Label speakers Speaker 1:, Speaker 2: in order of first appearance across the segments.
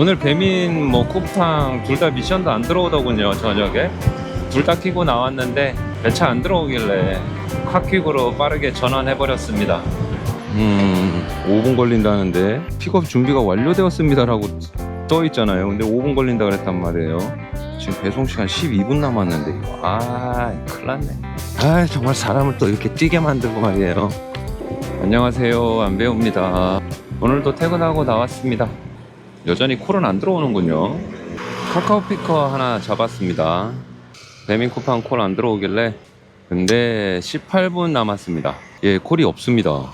Speaker 1: 오늘 배민 뭐 쿠팡 둘 다 미션도 안 들어오더군요 저녁에. 둘 다 키고 나왔는데 배차 안 들어오길래 카킥으로 빠르게 전환해 버렸습니다. 음 5분 걸린다는데 픽업 준비가 완료되었습니다 라고 떠 있잖아요. 근데 5분 걸린다 그랬단 말이에요. 지금 배송 시간 12분 남았는데. 이거 아 큰일 났네. 아 정말 사람을 또 이렇게 뛰게 만들고 말이에요. 안녕하세요. 안배우입니다. 오늘도 퇴근하고 나왔습니다 여전히 콜은 안 들어오는군요. 카카오 피커 하나 잡았습니다. 배민 쿠팡 콜 안 들어오길래 근데 18분 남았습니다. 예 콜이 없습니다.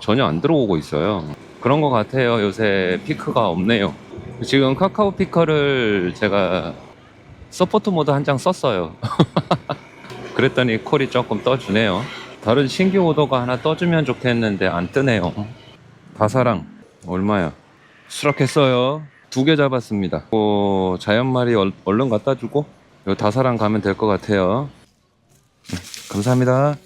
Speaker 1: 전혀 안 들어오고 있어요. 그런 것 같아요. 요새 피크가 없네요. 지금 카카오 피커를 제가 서포트 모드 한 장 썼어요. 그랬더니 콜이 조금 떠주네요. 다른 신규 오더가 하나 떠주면 좋겠는데 안 뜨네요. 다사랑 얼마야 수락했어요. 두 개 잡았습니다. 어, 자연말이 얼, 얼른 갖다 주고 요 다사랑 가면 될 것 같아요. 네, 감사합니다.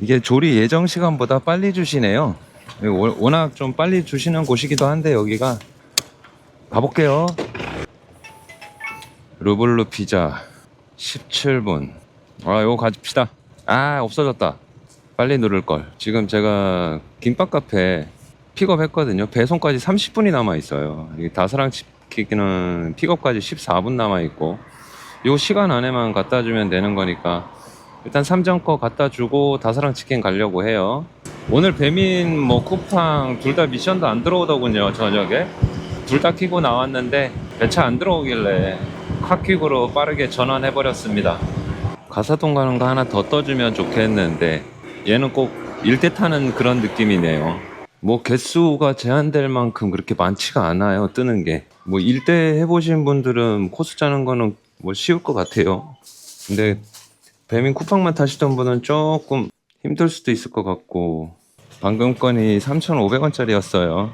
Speaker 1: 이게 조리 예정 시간보다 빨리 주시네요. 워- 워낙 좀 빨리 주시는 곳이기도 한데 여기가 가볼게요. 루블루 피자 17분. 아 요거 가집시다. 아 없어졌다. 빨리 누를 걸. 지금 제가 김밥 카페 픽업했거든요. 배송까지 30분이 남아 있어요. 이 다사랑 치킨은 픽업까지 14분 남아 있고 요 시간 안에만 갖다 주면 되는 거니까 일단 삼정 거 갖다 주고 다사랑 치킨 가려고 해요. 오늘 배민 뭐 쿠팡 둘 다 미션도 안 들어오더군요 저녁에. 둘 다 키고 나왔는데 배차 안 들어오길래 카킥으로 빠르게 전환해 버렸습니다. 가사동 가는 거 하나 더 떠주면 좋겠는데 얘는 꼭 일대 타는 그런 느낌이네요 뭐 개수가 제한될 만큼 그렇게 많지가 않아요 뜨는 게 뭐 일대 해보신 분들은 코스 짜는 거는 뭐 쉬울 것 같아요. 근데 배민 쿠팡만 타시던 분은 조금 힘들 수도 있을 것 같고. 방금 건이 3,500원짜리였어요.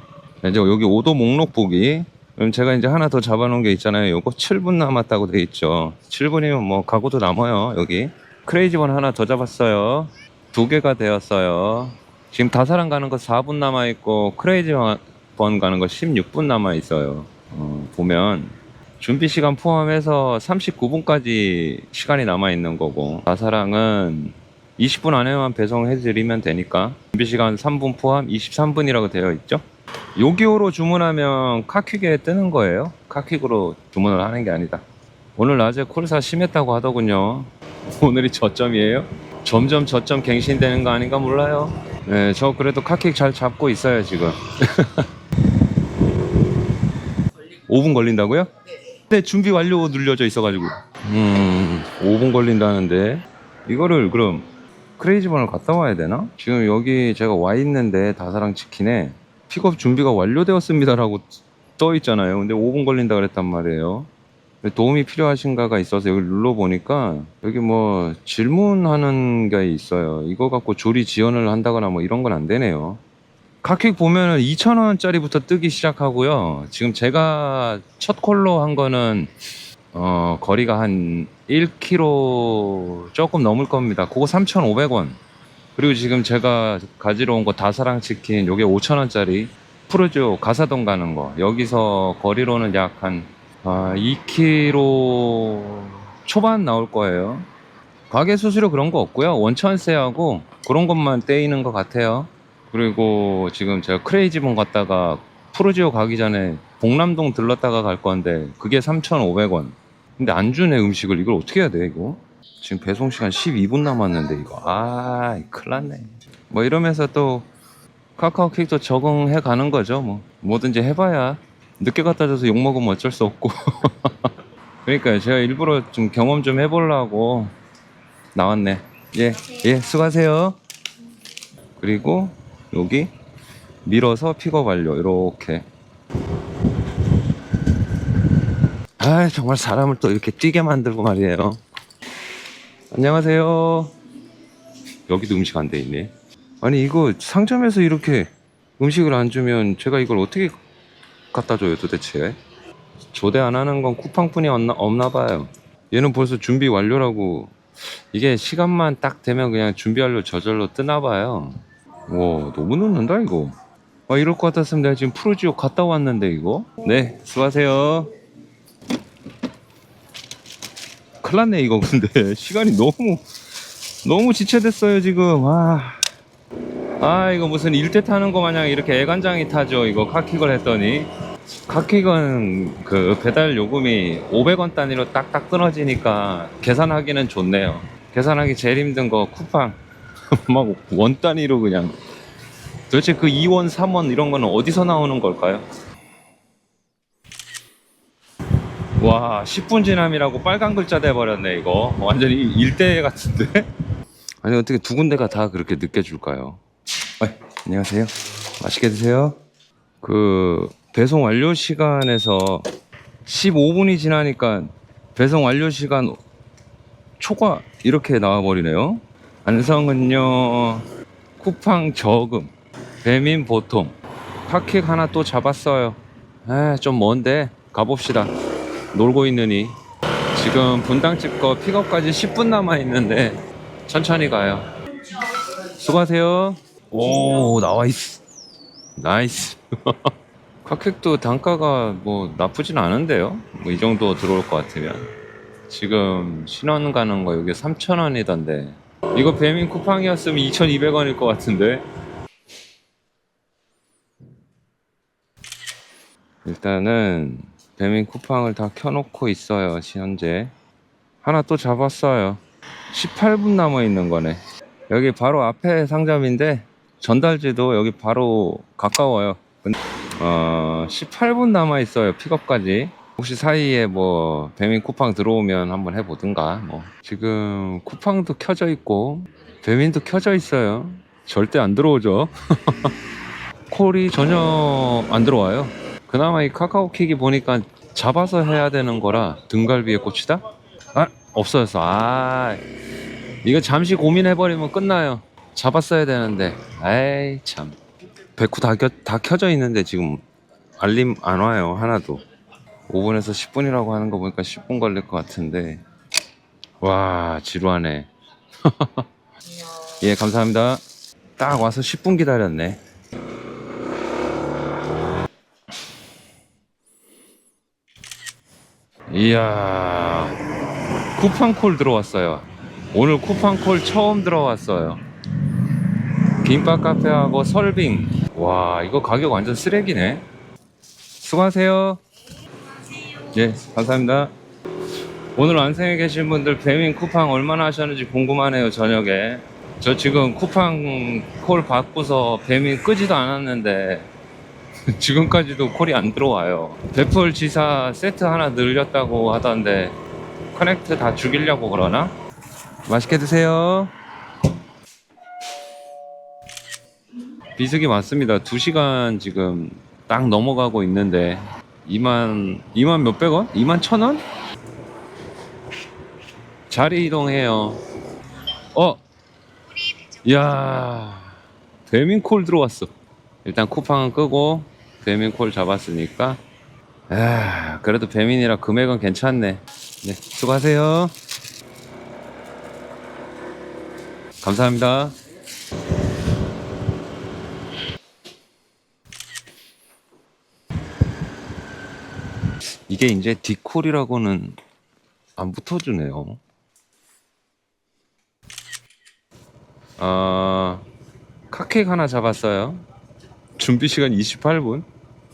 Speaker 1: 이제 여기 오도 목록 보기. 그럼 제가 이제 하나 더 잡아놓은 게 있잖아요. 요거 7분 남았다고 돼 있죠. 7분이면 뭐 가고도 남아요 여기. 크레이지번 하나 더 잡았어요. 두 개가 되었어요 지금 다사랑 가는 거 4분 남아 있고 크레이지 번 가는 거 16분 남아 있어요. 어, 보면 준비 시간 포함해서 39분까지 시간이 남아 있는 거고 다사랑은 20분 안에만 배송해 드리면 되니까 준비 시간 3분 포함 23분이라고 되어 있죠? 요기요로 주문하면 카킥에 뜨는 거예요. 카킥으로 주문을 하는 게 아니다. 오늘 낮에 콜사 심했다고 하더군요. 오늘이 저점이에요? 점점 저점 갱신되는 거 아닌가 몰라요 네, 저 그래도 카킥 잘 잡고 있어요 지금 5분 걸린다고요? 네 준비 완료 눌려져 있어가지고 음 5분 걸린다는데 이거를 그럼 크레이지번을 갔다 와야 되나? 지금 여기 제가 와 있는데 다사랑 치킨에 픽업 준비가 완료되었습니다라고 떠 있잖아요. 근데 5분 걸린다 그랬단 말이에요. 도움이 필요하신가가 있어서 여기 눌러 보니까 여기 뭐 질문하는 게 있어요. 이거 갖고 조리 지원을 한다거나 뭐 이런 건 안 되네요. 카킥 보면은 2,000원짜리부터 뜨기 시작하고요. 지금 제가 첫 콜로 한 거는 어, 거리가 한 1km 조금 넘을 겁니다. 그거 3,500원. 그리고 지금 제가 가지러 온 거 다사랑 치킨 요게 5,000원짜리 푸르죠 가사동 가는 거 여기서 거리로는 약 한 아, 2km 초반 나올 거예요. 가게 수수료 그런 거 없고요. 원천세하고 그런 것만 떼이는 것 같아요. 그리고 지금 제가 크레이지본 갔다가 푸르지오 가기 전에 봉남동 들렀다가 갈 건데 그게 3,500원. 근데 안 주네 음식을. 이걸 어떻게 해야 돼 이거? 지금 배송 시간 12분 남았는데 이거. 아 큰일 났네. 뭐 이러면서 또 카카오 킥도 적응해 가는 거죠 뭐. 뭐든지 해봐야 늦게 갖다 줘서 욕 먹으면 어쩔 수 없고. 그러니까 제가 일부러 좀 경험 좀 해보려고 나왔네. 예 예. 수고하세요. 그리고 여기 밀어서 픽업 완료. 이렇게. 아 정말 사람을 또 이렇게 뛰게 만들고 말이에요. 안녕하세요. 여기도 음식 안 돼 있네. 아니 이거 상점에서 이렇게 음식을 안 주면 제가 이걸 어떻게 갖다 줘요 도대체? 조대 안 하는 건 쿠팡뿐이 없나, 없나 봐요. 얘는 벌써 준비 완료라고 이게 시간만 딱 되면 그냥 준비 완료 저절로 뜨나 봐요. 와 너무 늦는다 이거. 아 이럴 것 같았으면 내가 지금 프로지오 갔다 왔는데 이거 네 수고하세요 큰일 났네 이거 근데 시간이 너무 너무 지체됐어요 지금 아, 아 이거 무슨 일대 타는 거 마냥 이렇게 애간장이 타죠 이거 카킥을 했더니 카킥은 그 배달 요금이 500원 단위로 딱딱 끊어지니까 계산하기는 좋네요. 계산하기 제일 힘든 거 쿠팡. 막 원 단위로 그냥. 도대체 그 2원 3원 이런 거는 어디서 나오는 걸까요? 와 10분 지남이라고 빨간 글자 돼버렸네 이거. 완전히 일대 같은데? 아니 어떻게 두 군데가 다 그렇게 늦게 줄까요? 어이, 안녕하세요. 맛있게 드세요. 그 배송 완료 시간에서 15분이 지나니까 배송 완료 시간 초과 이렇게 나와버리네요. 안성은요 쿠팡 저금 배민 보통. 팝킥 하나 또 잡았어요. 에좀 먼데 가봅시다. 놀고 있느니. 지금 분당집 거 픽업까지 10분 남아 있는데 천천히 가요. 수고하세요. 오 나와 있어 나이스 팝킥도 단가가 뭐 나쁘진 않은데요. 뭐 이 정도 들어올 것 같으면. 지금 신원 가는 거 여기 3,000원이던데. 이거 배민 쿠팡이었으면 2,200원일 것 같은데. 일단은 배민 쿠팡을 다 켜놓고 있어요 현재. 하나 또 잡았어요. 18분 남아 있는 거네. 여기 바로 앞에 상점인데 전달지도 여기 바로 가까워요. 근- 어 18분 남아 있어요 픽업까지. 혹시 사이에 뭐 배민 쿠팡 들어오면 한번 해보든가 뭐. 지금 쿠팡도 켜져 있고 배민도 켜져 있어요. 절대 안 들어오죠. 콜이 전혀 안 들어와요. 그나마 이 카카오킥이 보니까 잡아서 해야 되는 거라 등갈비에 꽂히다? 아 없어졌어. 아 이거 잠시 고민해버리면 끝나요. 잡았어야 되는데. 에이 참 백후 다, 켜, 다 켜져 있는데 지금 알림 안 와요 하나도. 5분에서 10분이라고 하는 거 보니까 10분 걸릴 것 같은데. 와 지루하네. 예 감사합니다. 딱 와서 10분 기다렸네. 이야 쿠팡콜 들어왔어요. 오늘 쿠팡콜 처음 들어왔어요. 김밥 카페하고 설빙 와 이거 가격 완전 쓰레기네 수고하세요 예 감사합니다 오늘 안생에 계신 분들 배민 쿠팡 얼마나 하셨는지 궁금하네요 저녁에 저 지금 쿠팡 콜 받고서 배민 끄지도 않았는데 지금까지도 콜이 안 들어와요. 배풀 지사 세트 하나 늘렸다고 하던데 커넥트 다 죽이려고 그러나? 맛있게 드세요. 비수기 맞습니다. 2시간 지금 딱 넘어가고 있는데 2만 2만 몇백 원? 2만 천 원? 자리 이동해요. 어? 이야 배민콜 들어왔어. 일단 쿠팡은 끄고 배민 콜 잡았으니까 아 그래도 배민이라 금액은 괜찮네 네 수고하세요 감사합니다 이게 이제 디콜이라고는 안 붙어주네요 아 카케이크 하나 잡았어요 준비 시간 28분.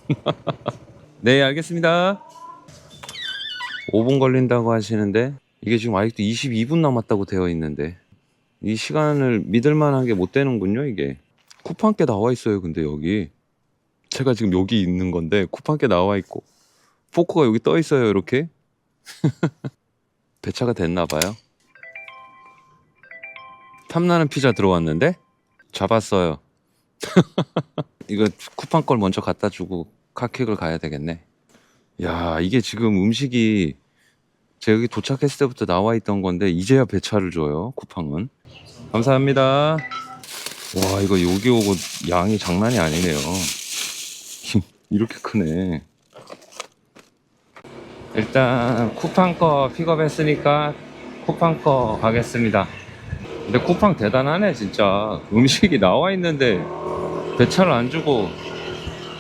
Speaker 1: 네, 알겠습니다. 5분 걸린다고 하시는데 이게 지금 아직도 22분 남았다고 되어 있는데 이 시간을 믿을 만한 게 못 되는군요, 이게. 쿠팡께 나와 있어요, 근데 여기. 제가 지금 여기 있는 건데 쿠팡께 나와 있고 포커가 여기 떠 있어요, 이렇게. 배차가 됐나 봐요. 탐나는 피자 들어왔는데 잡았어요. 이거 쿠팡 걸 먼저 갖다 주고 카킥을 가야 되겠네. 야, 이게 지금 음식이 제가 여기 도착했을 때부터 나와 있던 건데 이제야 배차를 줘요. 쿠팡은. 감사합니다. 와, 이거 여기 오고 양이 장난이 아니네요. 이렇게 크네. 일단 쿠팡 거 픽업했으니까 쿠팡 거 가겠습니다. 근데 쿠팡 대단하네 진짜. 음식이 나와 있는데 배차를 안 주고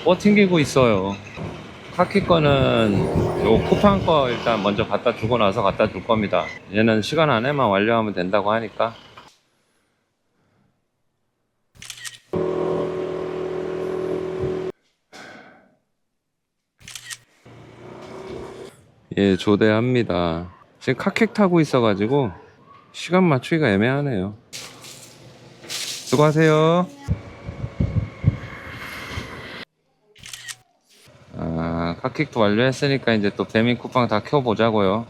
Speaker 1: 버팅기고 있어요. 카키 거는 요 쿠팡 거 일단 먼저 갖다 주고 나서 갖다 줄 겁니다. 얘는 시간 안에만 완료하면 된다고 하니까. 예, 조대합니다. 지금 카킥 타고 있어가지고 시간 맞추기가 애매하네요. 수고하세요. 아, 카킥도 완료했으니까 이제 또 배민 쿠팡 다 켜보자고요.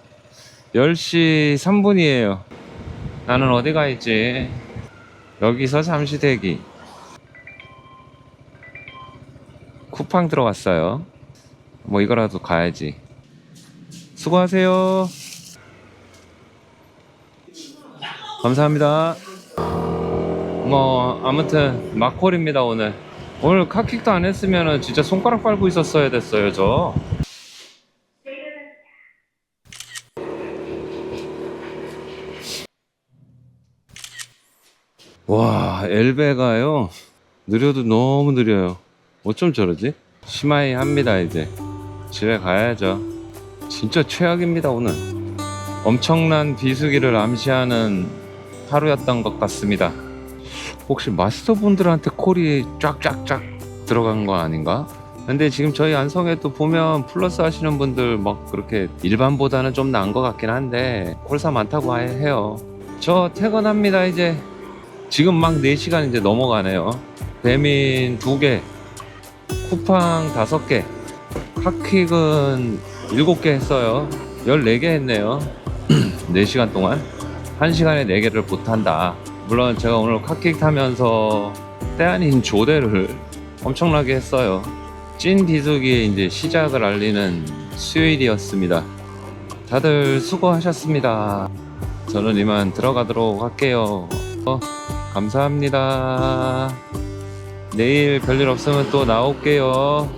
Speaker 1: 10시 3분이에요. 나는 어디 가 있지? 여기서 잠시 대기. 쿠팡 들어왔어요. 뭐 이거라도 가야지. 수고하세요. 감사합니다. 뭐 아무튼 막콜입니다 오늘. 오늘 카킥도 안 했으면은 진짜 손가락 빨고 있었어야 됐어요 저. 와 엘베가요 느려도 너무 느려요. 어쩜 저러지? 심하이 합니다 이제. 집에 가야죠. 진짜 최악입니다 오늘. 엄청난 비수기를 암시하는 하루였던 것 같습니다. 혹시 마스터분들한테 콜이 쫙쫙쫙 들어간 거 아닌가? 근데 지금 저희 안성에도 보면 플러스 하시는 분들 막 그렇게 일반보다는 좀 나은 것 같긴 한데 콜사 많다고 하- 해요. 저 퇴근합니다 이제. 지금 막 4시간 이제 넘어가네요. 배민 2개, 쿠팡 5개, 핫킥은 7개 했어요. 14개 했네요. 4시간 동안. 1시간에 4개를 못한다. 물론 제가 오늘 카킥 타면서 때 아닌 조대를 엄청나게 했어요. 찐 비수기의 이제 시작을 알리는 수요일이었습니다. 다들 수고하셨습니다. 저는 이만 들어가도록 할게요. 어, 감사합니다. 내일 별일 없으면 또 나올게요.